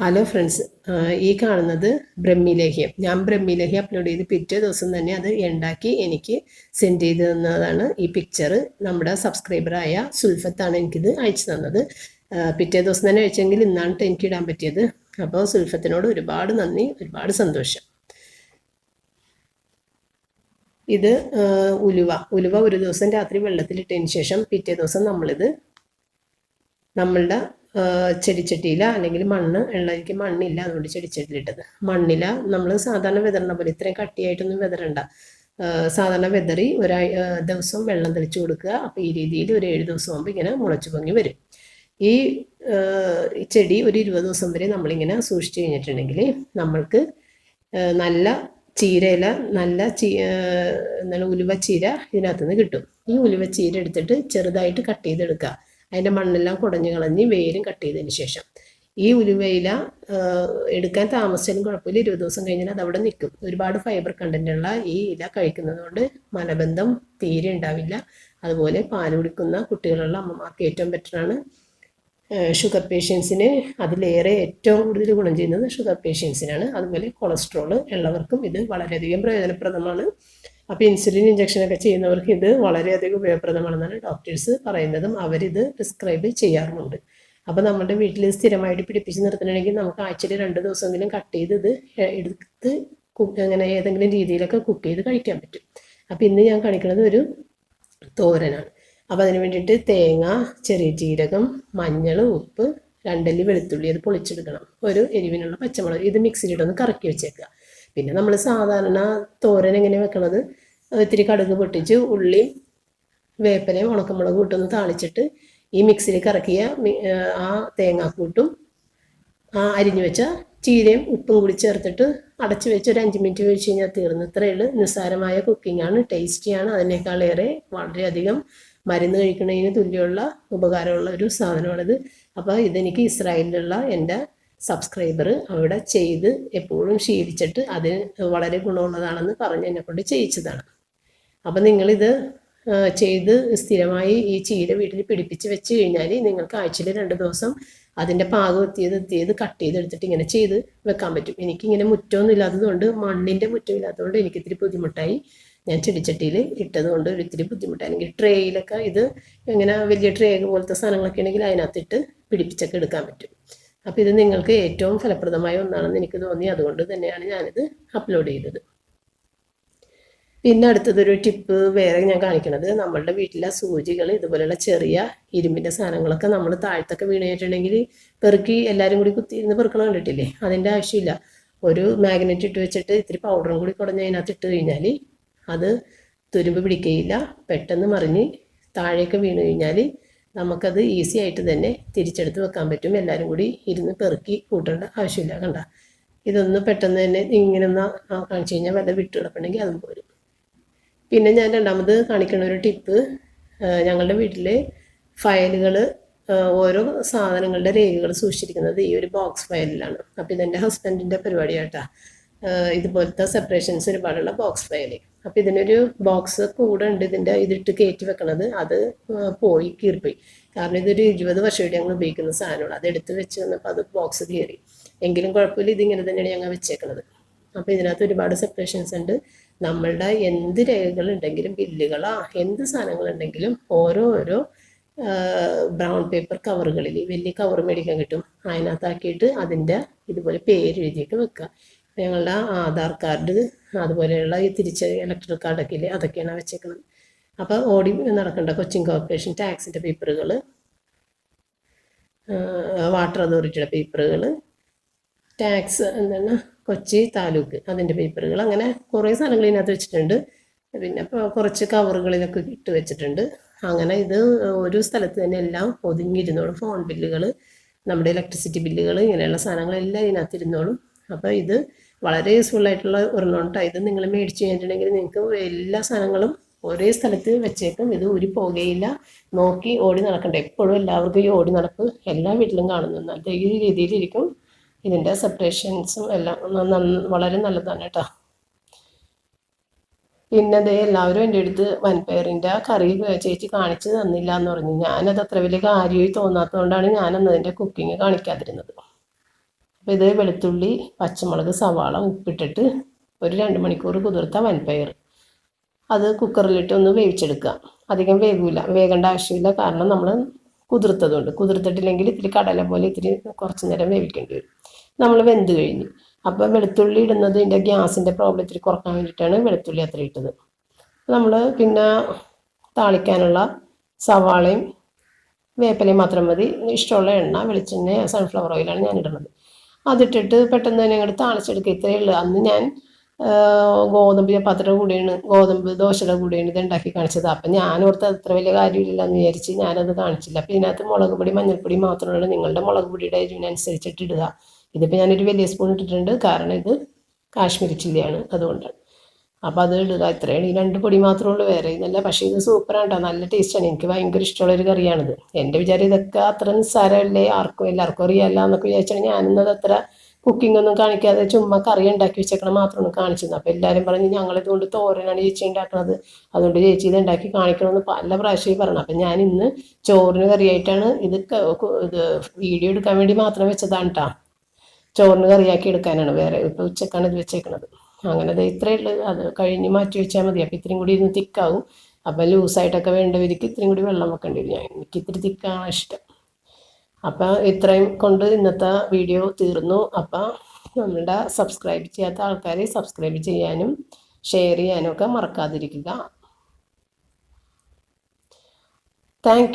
Hello friends ഈ കാണുന്നത് ബ്രഹ്മിലേഹ്യം. ഞാൻ ബ്രഹ്മിലേഹ്യം അപ്ലോഡ് ചെയ്ത് പിറ്റേ ദിവസം തന്നെ അത് ഉണ്ടാക്കി എനിക്ക് സെൻഡ് ചെയ്ത് തന്നതാണ് ഈ പിക്ചർ നമ്മുടെ സബ്സ്ക്രൈബറായ സുൽഫത്താണ് എനിക്കിത് അയച്ചു തന്നത്. പിറ്റേ ദിവസം തന്നെ അയച്ചെങ്കിൽ ഇന്നാണ് എനിക്ക് ഇടാൻ പറ്റിയത്. അപ്പോൾ സുൽഫത്തിനോട് ഒരുപാട് നന്ദി ഒരുപാട് സന്തോഷം. ഇത് ഉലുവ. ഉലുവ ഒരു ദിവസം രാത്രി വെള്ളത്തിലിട്ടതിന് ശേഷം പിറ്റേ ദിവസം നമ്മളിത് നമ്മളുടെ ചെടിച്ചട്ടിയില അല്ലെങ്കിൽ മണ്ണ് ഉള്ള മണ്ണില്ല അതുകൊണ്ട് ചെടിച്ചട്ടിയിലിട്ടത് മണ്ണില നമ്മൾ സാധാരണ വിതരണ പോലെ ഇത്രയും കട്ടിയായിട്ടൊന്നും വിതറണ്ട. സാധാരണ വിതറി ഒരാ ദിവസം വെള്ളം തെളിച്ചു കൊടുക്കുക. അപ്പോൾ ഈ രീതിയിൽ ഒരു ഏഴ് ദിവസം ആകുമ്പോൾ ഇങ്ങനെ മുളച്ചു പൊങ്ങി വരും. ഈ ചെടി ഒരു ഇരുപത് ദിവസം വരെ നമ്മളിങ്ങനെ സൂക്ഷിച്ചു കഴിഞ്ഞിട്ടുണ്ടെങ്കിൽ നമ്മൾക്ക് നല്ല ചീരയില നല്ല ചീ നല്ല ഉലുവ ചീര ഇതിനകത്ത് നിന്ന് കിട്ടും. ഈ ഉലുവ ചീര എടുത്തിട്ട് ചെറുതായിട്ട് കട്ട് ചെയ്തെടുക്കുക. അതിന്റെ മണ്ണെല്ലാം കുടഞ്ഞു കളഞ്ഞ് വേരും കട്ട് ചെയ്തതിന് ശേഷം. ഈ ഉലുവയില എടുക്കാൻ താമസിച്ചാലും കുഴപ്പമില്ല. ഇരുപത് ദിവസം കഴിഞ്ഞാൽ അത് അവിടെ നിൽക്കും. ഒരുപാട് ഫൈബർ കണ്ടന്റുള്ള ഈ ഇല കഴിക്കുന്നത് കൊണ്ട് മലബന്ധം തീരെ ഉണ്ടാവില്ല. അതുപോലെ പാൽ കുടിക്കുന്ന കുട്ടികളുള്ള അമ്മമാർക്ക് ഏറ്റവും ബെറ്ററാണ് ഷുഗർ പേഷ്യൻസിന് അതിലേറെ ഏറ്റവും കൂടുതൽ ഗുണം ചെയ്യുന്നത് ഷുഗർ പേഷ്യൻസിനാണ് അതുപോലെ കൊളസ്ട്രോൾ ഉള്ളവർക്കും ഇത് വളരെയധികം പ്രയോജനപ്രദമാണ്. അപ്പോൾ ഇൻസുലിൻ ഇഞ്ചക്ഷനൊക്കെ ചെയ്യുന്നവർക്ക് ഇത് വളരെയധികം ഉപയോഗപ്രദമാണെന്നാണ് ഡോക്ടേഴ്സ് പറയുന്നതും അവരിത് പ്രിസ്ക്രൈബ് ചെയ്യാറുമുണ്ട്. അപ്പോൾ നമ്മുടെ വീട്ടിൽ സ്ഥിരമായിട്ട് പിടിപ്പിച്ച് നിർത്തണമെങ്കിൽ നമുക്ക് ആഴ്ചയിൽ രണ്ട് ദിവസമെങ്കിലും കട്ട് ചെയ്ത് ഇത് എടുത്ത് കുക്ക് അങ്ങനെ ഏതെങ്കിലും രീതിയിലൊക്കെ കുക്ക് ചെയ്ത് കഴിക്കാൻ പറ്റും. അപ്പോൾ ഇന്ന് ഞാൻ കാണിക്കുന്നത് ഒരു തോരനാണ്. അപ്പോൾ അതിന് വേണ്ടിയിട്ട് തേങ്ങ ചെറിയ ജീരകം മഞ്ഞൾ ഉപ്പ് രണ്ടല്ലി വെളുത്തുള്ളി അത് പൊളിച്ചെടുക്കണം. ഒരു എരിവിനുള്ള പച്ചമുളക് ഇത് മിക്സിയിലിട്ടൊന്ന് കറക്കി വെച്ചേക്കുക. പിന്നെ നമ്മൾ സാധാരണ തോരൻ എങ്ങനെ വെക്കണത്? ഇത്തിരി കടുക് പൊട്ടിച്ച് ഉള്ളിയും വേപ്പനയും ഉണക്കമുളകും ഇട്ടൊന്ന് താളിച്ചിട്ട് ഈ മിക്സിയിൽ കറക്കിയ ആ തേങ്ങാക്കൂട്ടും ആ അരിഞ്ഞു വെച്ച ചീരയും ഉപ്പും കൂടി ചേർത്തിട്ട് അടച്ചു വെച്ച് ഒരു അഞ്ച് മിനിറ്റ് കഴിച്ച് കഴിഞ്ഞാൽ തീർന്നു. ഇത്രയേ ഉള്ളൂ. നിസ്സാരമായ കുക്കിംഗ് ആണ്. ടേസ്റ്റിയാണ് അതിനേക്കാളേറെ വളരെയധികം മരുന്ന് കഴിക്കുന്നതിന് തുല്യമുള്ള ഉപകാരമുള്ള ഒരു സാധനമാണിത്. അപ്പോൾ ഇതെനിക്ക് ഇസ്രായേലിലുള്ള എന്റെ സബ്സ്ക്രൈബർ അവിടെ ചെയ്ത് എപ്പോഴും ശീലിച്ചിട്ട് അതിന് വളരെ ഗുണമുള്ളതാണെന്ന് പറഞ്ഞ് എന്നെ കൊണ്ട് ചെയ്യിച്ചതാണ്. അപ്പം നിങ്ങളിത് ചെയ്ത് സ്ഥിരമായി ഈ ചീര വീട്ടിൽ പിടിപ്പിച്ച് വെച്ച് കഴിഞ്ഞാൽ നിങ്ങൾക്ക് ആഴ്ചയിൽ രണ്ട് ദിവസം അതിന്റെ പാകം എത്തിയത് എത്തിയത് കട്ട് ചെയ്തെടുത്തിട്ട് ഇങ്ങനെ ചെയ്ത് വെക്കാൻ പറ്റും. എനിക്കിങ്ങനെ മുറ്റമൊന്നും ഇല്ലാത്തതുകൊണ്ട് മണ്ണിന്റെ മുറ്റം ഇല്ലാത്തതുകൊണ്ട് ബുദ്ധിമുട്ടായി. ഞാൻ ചെടിച്ചട്ടിയിൽ ഇട്ടതുകൊണ്ട് ഒരിത്തിരി ബുദ്ധിമുട്ടായി. എനിക്ക് ട്രേയിലൊക്കെ ഇത് ഇങ്ങനെ വലിയ ട്രേ പോലത്തെ സാധനങ്ങളൊക്കെ ഉണ്ടെങ്കിൽ അതിനകത്തിട്ട് പിടിപ്പിച്ചൊക്കെ എടുക്കാൻ പറ്റും. അപ്പോൾ ഇത് നിങ്ങൾക്ക് ഏറ്റവും ഫലപ്രദമായ ഒന്നാണെന്ന് എനിക്ക് തോന്നി. അതുകൊണ്ട് തന്നെയാണ് ഞാനിത് അപ്ലോഡ് ചെയ്തത്. പിന്നെ അടുത്തതൊരു ടിപ്പ് വേറെ ഞാൻ കാണിക്കണത്. നമ്മളുടെ വീട്ടിലെ സൂചികൾ ഇതുപോലെയുള്ള ചെറിയ ഇരുമ്പിന്റെ സാധനങ്ങളൊക്കെ നമ്മൾ താഴത്തൊക്കെ വീണിട്ടുണ്ടെങ്കിൽ പെറുക്കി എല്ലാവരും കൂടി കുത്തിയിരുന്ന് പെറുക്കണം കണ്ടിട്ടില്ലേ? അതിന്റെ ആവശ്യമില്ല. ഒരു മാഗ്നറ്റ് ഇട്ട് വെച്ചിട്ട് ഇത്തിരി പൗഡറും കൂടി കുടഞ്ഞ് അതിനകത്ത് ഇട്ട് കഴിഞ്ഞാൽ അത് തുരുമ്പ് പിടിക്കുകയില്ല പെട്ടെന്ന് മറിഞ്ഞ് താഴേക്ക് വീണ് കഴിഞ്ഞാൽ നമുക്കത് ഈസി ആയിട്ട് തന്നെ തിരിച്ചെടുത്ത് വെക്കാൻ പറ്റും. എല്ലാവരും കൂടി ഇരുന്ന് പെറുക്കി കൂട്ടേണ്ട ആവശ്യമില്ല കണ്ട? ഇതൊന്ന് പെട്ടെന്ന് തന്നെ ഇങ്ങനെ ഒന്ന് കാണിച്ചു കഴിഞ്ഞാൽ വല്ല വിട്ട് കിടപ്പുണ്ടെങ്കിൽ അതും പോരും. പിന്നെ ഞാൻ രണ്ടാമത് കാണിക്കുന്ന ഒരു ടിപ്പ് ഞങ്ങളുടെ വീട്ടിൽ ഫയലുകൾ ഓരോ സാധനങ്ങളുടെ രേഖകൾ സൂക്ഷിച്ചിരിക്കുന്നത് ഈ ഒരു ബോക്സ് ഫയലിലാണ്. അപ്പോൾ ഇതെന്റെ ഹസ്ബൻഡിന്റെ പരിപാടിയാട്ടാ. ആഹ് ഇതുപോലത്തെ സെപ്പറേഷൻസ് ഒരുപാടുള്ള ബോക്സ് ഫയൽ അപ്പോൾ ഇതിനൊരു ബോക്സ് കൂടെ ഉണ്ട് ഇതിന്റെ ഇതിട്ട് കയറ്റി വെക്കണത്. അത് പോയി കീറിപ്പോയി. കാരണം ഇതൊരു ഇരുപത് വർഷമായിട്ട് ഞങ്ങൾ ഉപയോഗിക്കുന്ന സാധനമാണ്. അത് എടുത്ത് വെച്ച് വന്നപ്പോൾ അത് ബോക്സ് കീറി. എങ്കിലും കുഴപ്പമില്ല ഇതിങ്ങനെ തന്നെയാണ് ഞങ്ങൾ വെച്ചേക്കുന്നത് അപ്പോൾ ഇതിനകത്ത് ഒരുപാട് സെപ്പറേഷൻസ് ഉണ്ട്. നമ്മളുടെ എന്ത് രേഖകളുണ്ടെങ്കിലും ബില്ലുകളോ എന്ത് സാധനങ്ങളുണ്ടെങ്കിലും ഓരോ ഓരോ ബ്രൗൺ പേപ്പർ കവറുകളിൽ വലിയ കവർ മേടിക്കാൻ കിട്ടും. അതിനകത്താക്കിയിട്ട് അതിന്റെ ഇതുപോലെ പേര് എഴുതിയിട്ട് വെക്കുക. ഞങ്ങളുടെ ആധാർ കാർഡ് അതുപോലെയുള്ള ഈ തിരിച്ച് ഇലക്ട്രിക് കാർഡൊക്കെ ഇല്ലേ അതൊക്കെയാണ് വെച്ചേക്കുന്നത് അപ്പോൾ ഓടി നടക്കേണ്ട കൊച്ചിൻ കോർപ്പറേഷൻ ടാക്സിന്റെ പേപ്പറുകൾ വാട്ടർ അതോറിറ്റിയുടെ പേപ്പറുകൾ ടാക്സ് എന്താണ് കൊച്ചി താലൂക്ക് അതിന്റെ പേപ്പറുകൾ അങ്ങനെ കുറേ സ്ഥലങ്ങൾ ഇതിനകത്ത് വെച്ചിട്ടുണ്ട്. പിന്നെ കുറച്ച് കവറുകളിലൊക്കെ ഇട്ട് വെച്ചിട്ടുണ്ട്. അങ്ങനെ ഇത് ഒരു സ്ഥലത്ത് തന്നെ എല്ലാം ഒതുങ്ങിയിരുന്നോളും. ഫോൺ ബില്ലുകൾ നമ്മുടെ ഇലക്ട്രിസിറ്റി ബില്ലുകൾ ഇങ്ങനെയുള്ള സാധനങ്ങളെല്ലാം ഇതിനകത്ത് ഇരുന്നോളും. അപ്പോൾ ഇത് വളരെ യൂസ്ഫുൾ ആയിട്ടുള്ള ഒരെണ്ണമുണ്ട് ഇത് നിങ്ങൾ മേടിച്ച് കഴിഞ്ഞിട്ടുണ്ടെങ്കിൽ നിങ്ങൾക്ക് എല്ലാ സാധനങ്ങളും ഒരേ സ്ഥലത്ത് വെച്ചേക്കും. ഇത് ഊരി പോകുകയില്ല നോക്കി ഓടി നടക്കണ്ട. എപ്പോഴും എല്ലാവർക്കും ഈ ഓടി നടപ്പ് എല്ലാ വീട്ടിലും കാണുന്നു നല്ല ഈ രീതിയിലിരിക്കും. ഇതിന്റെ സെപ്പറേഷൻസും എല്ലാം വളരെ നല്ലതാണ് കേട്ടോ പിന്നെ എല്ലാവരും എന്റെ അടുത്ത് വൻപയറിന്റെ ആ കറി ചേച്ചി കാണിച്ച് തന്നില്ല എന്ന് പറഞ്ഞു. ഞാനത് അത്ര വലിയ കാര്യമായി തോന്നാത്തതുകൊണ്ടാണ് ഞാനന്ന് അതിന്റെ കുക്കിംഗ് കാണിക്കാതിരുന്നത്. അപ്പോൾ ഇത് വെളുത്തുള്ളി പച്ചമുളക് സവാള ഉപ്പിട്ടിട്ട് ഒരു രണ്ട് മണിക്കൂർ കുതിർത്ത വൻപയർ. അത് കുക്കറിലിട്ട് ഒന്ന് വേവിച്ചെടുക്കുക. അധികം വേവില്ല വേകേണ്ട ആവശ്യമില്ല. കാരണം നമ്മൾ കുതിർത്തതുകൊണ്ട് കുതിർത്തിട്ടില്ലെങ്കിൽ ഇത്തിരി കടല പോലെ ഇത്തിരി കുറച്ച് നേരം വേവിക്കേണ്ടി വരും. നമ്മൾ വെന്ത് കഴിഞ്ഞു. അപ്പോൾ വെളുത്തുള്ളി ഇടുന്നത് ഇതിന്റെ ഗ്യാസിന്റെ പ്രോബ്ലം ഇത്തിരി കുറയ്ക്കാൻ വേണ്ടിയിട്ടാണ് വെളുത്തുള്ളി അത്ര ഇട്ടത്. നമ്മൾ പിന്നെ താളിക്കാനുള്ള സവാളയും വേപ്പിലയും മാത്രം മതി. ഇഷ്ടമുള്ള എണ്ണ വെളിച്ചെണ്ണ സൺഫ്ലവർ ഓയിലാണ് ഞാൻ ഇടുന്നത്. അതിട്ടിട്ട് പെട്ടെന്ന് തന്നെ അങ്ങോട്ട് താളിച്ചെടുക്കുക ഇത്രയേ ഉള്ളൂ. അന്ന് ഞാൻ ഗോതമ്പ് ചപ്പാത്തിയുടെ കൂടെയാണ് ഗോതമ്പ് ദോശയുടെ കൂടെയാണ് ഇത് ഉണ്ടാക്കി കാണിച്ചത്. അപ്പം ഞാൻ ഓർത്ത് അത്ര വലിയ കാര്യമില്ല എന്ന് വിചാരിച്ച് ഞാനത് കാണിച്ചില്ല. അപ്പം ഇതിനകത്ത് മുളക് പൊടി മഞ്ഞൾപ്പൊടി മാത്രമാണ്. നിങ്ങളുടെ മുളക് പൊടിയുടെ എരിവിനനുസരിച്ചിട്ട് ഇടുക. ഇതിപ്പോൾ ഞാനൊരു വലിയ സ്പൂൺ ഇട്ടിട്ടുണ്ട്. കാരണം ഇത് കാശ്മീരി ചില്ലിയാണ് അതുകൊണ്ടാണ് അപ്പോൾ അത് ഇടുക. ഇത്രയാണ്. ഈ രണ്ട് പൊടി മാത്രമേ ഉള്ളൂ. വേറെ നല്ല പക്ഷേ ഇത് സൂപ്പറാണ് കേട്ടോ നല്ല ടേസ്റ്റാണ് എനിക്ക് ഭയങ്കര ഇഷ്ടമുള്ളൊരു കറിയാണിത്. എന്റെ വിചാരം ഇതൊക്കെ അത്ര നിസ്സാരമല്ലേ? ആർക്കും എല്ലാവർക്കും അറിയാമല്ല എന്നൊക്കെ വിചാരിച്ചാണ് ഞാനിന്നത് അത്ര കുക്കിംഗ് ഒന്നും കാണിക്കാതെ ചുമ്മാ കറി ഉണ്ടാക്കി വെച്ചേക്കണം മാത്രമാണ് കാണിച്ചത്. അപ്പോൾ എല്ലാവരും പറഞ്ഞ് ഞങ്ങളിതുകൊണ്ട് തോരനാണ് ചേച്ചി ഉണ്ടാക്കുന്നത് അതുകൊണ്ട് ചേച്ചി ഇത് ഉണ്ടാക്കി കാണിക്കണമെന്ന് പല പ്രാവശ്യം പറഞ്ഞു. അപ്പം ഞാൻ ഇന്ന് ചോറിന് കറിയായിട്ടാണ് ഇത് ഇത് വീഡിയോ എടുക്കാൻ വേണ്ടി മാത്രം വെച്ചതാണ് കേട്ടോ ചോറിന് കറിയാക്കി എടുക്കാനാണ് വേറെ. ഇപ്പോൾ ഉച്ചക്കാണ് ഇത് വെച്ചേക്കണത്. അങ്ങനെ ദേ ഇത്രയേ ഉള്ളൂ. അത് കഴിഞ്ഞ് മാറ്റി വെച്ചാൽ മതി. അപ്പോൾ ഇത്രയും കൂടി ഇരുന്ന് തിക്കാവും. അപ്പം ലൂസായിട്ടൊക്കെ വേണ്ടവർക്ക് ഇത്രയും കൂടി വെള്ളം വെക്കേണ്ടി വരും. ഞാൻ എനിക്ക് ഇത്തിരി തിക്കാണ് ഇഷ്ടം. അപ്പം ഇത്രയും കൊണ്ട് ഇന്നത്തെ വീഡിയോ തീർന്നു. അപ്പം നമ്മളുടെ സബ്സ്ക്രൈബ് ചെയ്യാത്ത ആൾക്കാർ സബ്സ്ക്രൈബ് ചെയ്യാനും ഷെയർ ചെയ്യാനും ഒക്കെ മറക്കാതിരിക്കുക. താങ്ക്